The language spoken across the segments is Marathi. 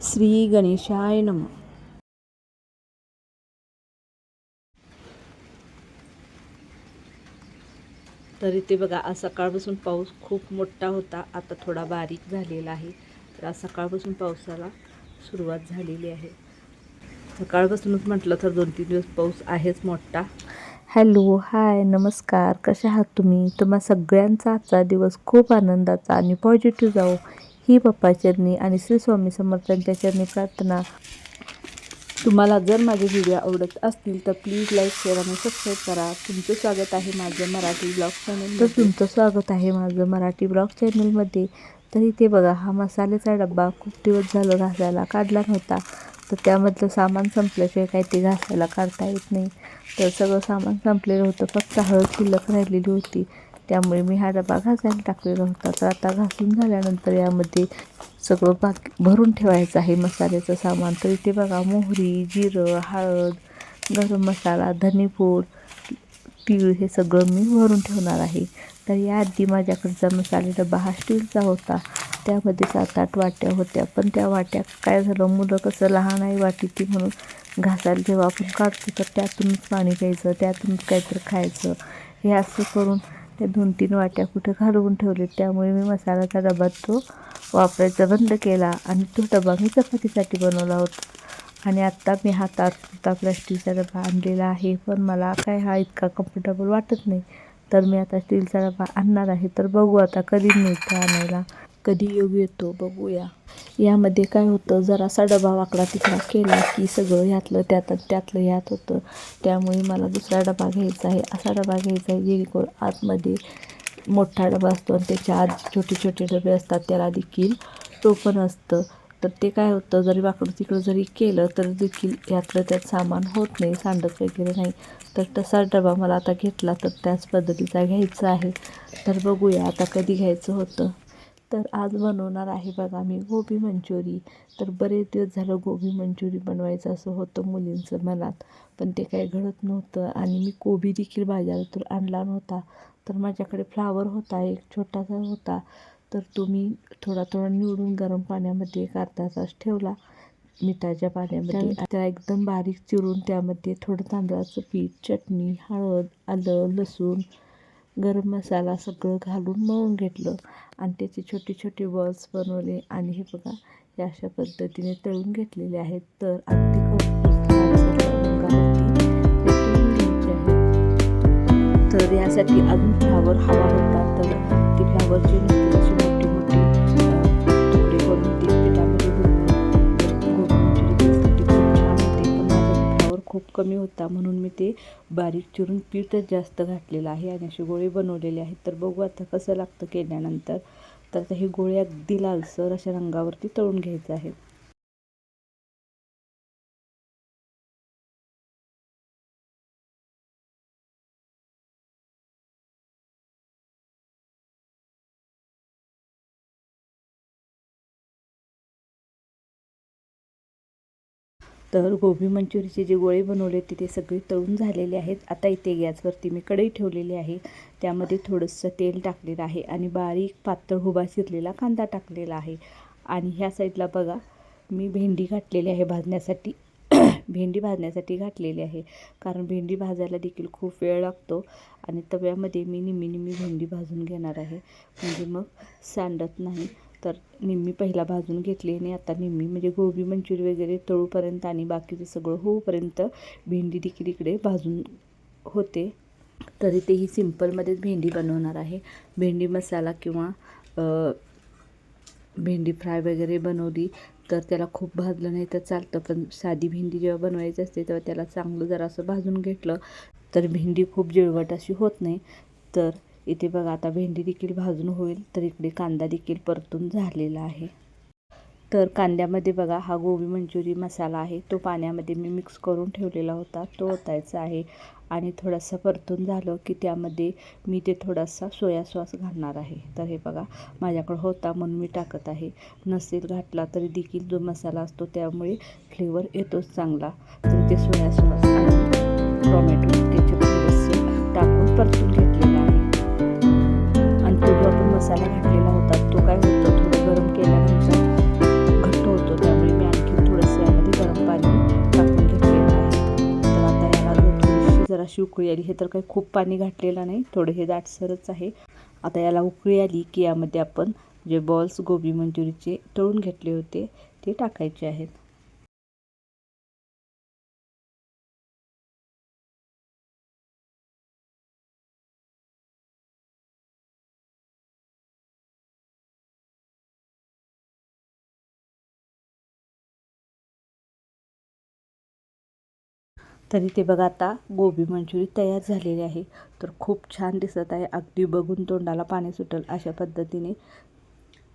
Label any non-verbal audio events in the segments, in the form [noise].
श्री गणेशाय नम. तर इथे बघा आज सकाळपासून पाऊस खूप मोठा होता आता थोडा बारीक झालेला आहे. तर आज सकाळपासून पावसाला सुरुवात झालेली आहे. सकाळपासूनच म्हटलं तर दोन तीन दिवस पाऊस आहेच मोठा. हॅलो हाय नमस्कार. कसे आहात तुम्ही? तुम्हा सगळ्यांचा आजचा दिवस खूप आनंदाचा आणि पॉझिटिव्ह जाओ ही बाप्पा चरणी आणि श्री स्वामी समर्थांच्या चरणी प्रार्थना. तुम्हाला जर माझे व्हिडिओ आवडत असतील तर प्लीज लाईक शेअर आणि सबस्क्राईब करा. तुमचं स्वागत आहे माझं मराठी ब्लॉग तर चॅनल तुमचं स्वागत आहे माझं मराठी ब्लॉग चॅनलमध्ये तर इथे बघा हा मसाल्याचा डब्बा खूप दिवस झालं घासायला काढला नव्हता. तर त्यामधलं सामान संपल्याशिवाय काही ते घासायला काढता येत नाही. तर सगळं सामान संपलेलं होतं. फक्त हळद शिल्लक राहिलेली होती. त्यामुळे मी हा डबा घासायला टाकलेला होता. तर आता घासून झाल्यानंतर यामध्ये सगळं बाकी भरून ठेवायचं आहे. मसाल्याचं सामान तर इथे बघा मोहरी जिरं हळद गरम मसाला धनेपूड तीळ हे सगळं मी भरून ठेवणार आहे. तर याआधी माझ्याकडचा मसाले डबा हा स्टीलचा होता. त्यामध्ये सात आठ वाट्या होत्या. पण त्या वाट्या काय झालं मुलं कसं लहान आहे वाटी ती म्हणून घासायला जेव्हा आपण काढतो तर त्यातूनच पाणी प्यायचं त्यातूनच काहीतरी खायचं. हे असं करून त्या दोन तीन वाट्या कुठं घालवून ठेवलेत त्यामुळे मी मसाल्याचा डबा तो वापरायचा बंद केला आणि तो डबा मी चपातीसाठी बनवला होता. आणि आत्ता मी हातात आपला प्लास्टिकचा डबा आणलेला आहे पण मला काय हा इतका कम्फर्टेबल वाटत नाही. तर मी आता स्टीलचा डबा आणणार आहे तर बघू आता कधी मिळतं आणायला. कधी योग येतो बघूया. यामध्ये काय होतं जरासा डबा वाकडा तिकडा केला की सगळं ह्यातलं त्यात त्यातलं ह्यात होतं. त्यामुळे मला दुसरा डबा घ्यायचा आहे. असा डबा घ्यायचा आहे जेणेकरून आतमध्ये मोठा डबा असतो आणि त्याच्या आत छोटे छोटे डबे असतात त्याला देखील टोपण असतं. तर ते काय होतं जरी वाकडं तिकडं जरी केलं तर देखील यातलं त्यात सामान होत नाही सांडत वगैरे नाही. तर तसा डबा मला आता घेतला तर त्याच पद्धतीचा घ्यायचा आहे. तर बघूया आता कधी घ्यायचं होतं. तर आज बनवणार आहे बघा मी गोबी मंचुरी. तर बरेच दिवस झालं गोबी मंचुरी बनवायचं असं होतं मुलींचं मनात पण ते काही घडत नव्हतं. आणि मी कोबी देखील बाजारातून आणला नव्हता. तर माझ्याकडे फ्लावर होता एक छोटासा होता. तर तो मी थोडा थोडा निवडून गरम पाण्यामध्ये एक अर्धा तास ठेवला. मिठाच्या पाण्यामध्ये त्याला एकदम बारीक चिरून त्यामध्ये थोडं तांदळाचं पीठ चटणी हळद आलं लसूण गरम मसाला सगळं घालून मळून घेतलं आणि त्याचे छोटे छोटे बॉल्स बनवले. आणि हे बघा हे अशा पद्धतीने तळून घेतलेले आहेत. तर अगदी तर यासाठी अजून फ्लावर हवा होता. तर ती फ्लावरची खूप कमी होता म्हणून मी ते बारीक चिरून पीठच जास्त घातलेलं आहे आणि असे गोळे बनवलेले आहेत. तर बघू आता कसं लागतं केल्यानंतर. तर आता हे गोळे अगदी लालसर अशा रंगावरती तळून घ्यायचं आहेत. तर गोबी मंचुरीचे जे गोळे बनवले ते ते सगळे तळून झालेले आहेत. आता इथे गॅसवरती मी कढई ठेवलेली आहे. त्यामध्ये थोडंसं तेल टाकलेलं आहे आणि बारीक पातळ उभा शिरलेला कांदा टाकलेला आहे. आणि ह्या साईडला बघा मी भेंडी घातलेली आहे भाजण्यासाठी. [clears throat] भेंडी भाजण्यासाठी घातलेली आहे. कारण भेंडी भाजायला देखील खूप वेळ लागतो आणि तव्यामध्ये मी निम्मी निम्मी भेंडी भाजून घेणार आहे. म्हणजे मग सांडत नाही. तर निम्मी पहिला भाजून घेतली आणि आता निम्मी म्हणजे गोबी मंचुरी वगैरे तळूपर्यंत आणि बाकीचं सगळं होऊपर्यंत भेंडी देखील इकडे भाजून होते. तरी तेही ही सिम्पलमध्येच भेंडी बनवणार आहे. भेंडी मसाला किंवा भेंडी फ्राय वगैरे बनवली तर त्याला खूप भाजलं नाही तर चालतं. पण साधी भेंडी जेव्हा बनवायची असते तेव्हा त्याला चांगलं जरासं भाजून घेतलं तर भेंडी खूप जिळवट अशी होत नाही. तर इथे बघा आता भेंडी देखील भाजून होईल तर इकडे कांदा देखील परतून झालेला आहे. तर कांद्यामध्ये बघा हा गोबी मंचुरी मसाला आहे तो पाण्यामध्ये मी मिक्स करून ठेवलेला होता तो ओतायचा आहे. आणि थोडासा परतून झालं की त्यामध्ये मी ते थोडासा सोया सॉस घालणार आहे. तर हे बघा माझ्याकडं होता म्हणून मी टाकत आहे. नसेल घातला तरी देखील जो मसाला असतो त्यामुळे फ्लेवर येतोच चांगला. तर ते सोया सॉस टोमॅटो केचप टाकून परतून घेतलेलं मसाला घातलेला होता. तो काय होतो? थोडं गरम केल्यानंतर घट्ट होतो. त्यामुळे मी आणखी थोडंसं यामध्ये गरम पाणी टाकून घेतलेलं आहे. तर आता याला थोडीशी जराशी उकळी आली. हे तर काही खूप पाणी घातलेलं नाही. थोडं हे दाटसरच आहे. आता याला उकळी आली की यामध्ये आपण जे बॉल्स गोबी मंचुरीचे तळून घेतले होते ते टाकायचे आहेत. तरी ते बघा आता गोबी मंचुरी तयार झालेली आहे. तर खूप छान दिसत आहे. अगदी बघून तोंडाला पाणी सुटेल अशा पद्धतीने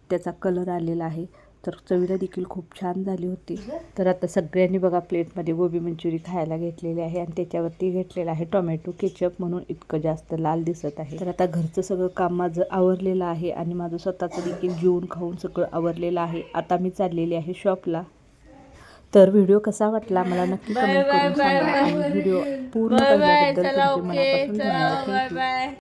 त्याचा कलर आलेला आहे. तर चवीला देखील खूप छान झाली होती. तर आता सगळ्यांनी बघा प्लेटमध्ये गोबी मंचुरी खायला घेतलेली आहे आणि त्याच्यावरती घेतलेलं आहे टोमॅटो केचप म्हणून इतकं जास्त लाल दिसत आहे. तर आता घरचं सगळं काम माझं आवरलेलं आहे आणि माझं स्वतःचं देखील जेवून खाऊन सगळं आवरलेलं आहे. आता मी चाललेली आहे शॉपला तर व्हिडिओ कसा वाटला मला नक्की कमेंट करून सांगा. आणि व्हिडिओ पूर्ण पाहिल्याबद्दल तुमचे मनापासून धन्यवाद. You.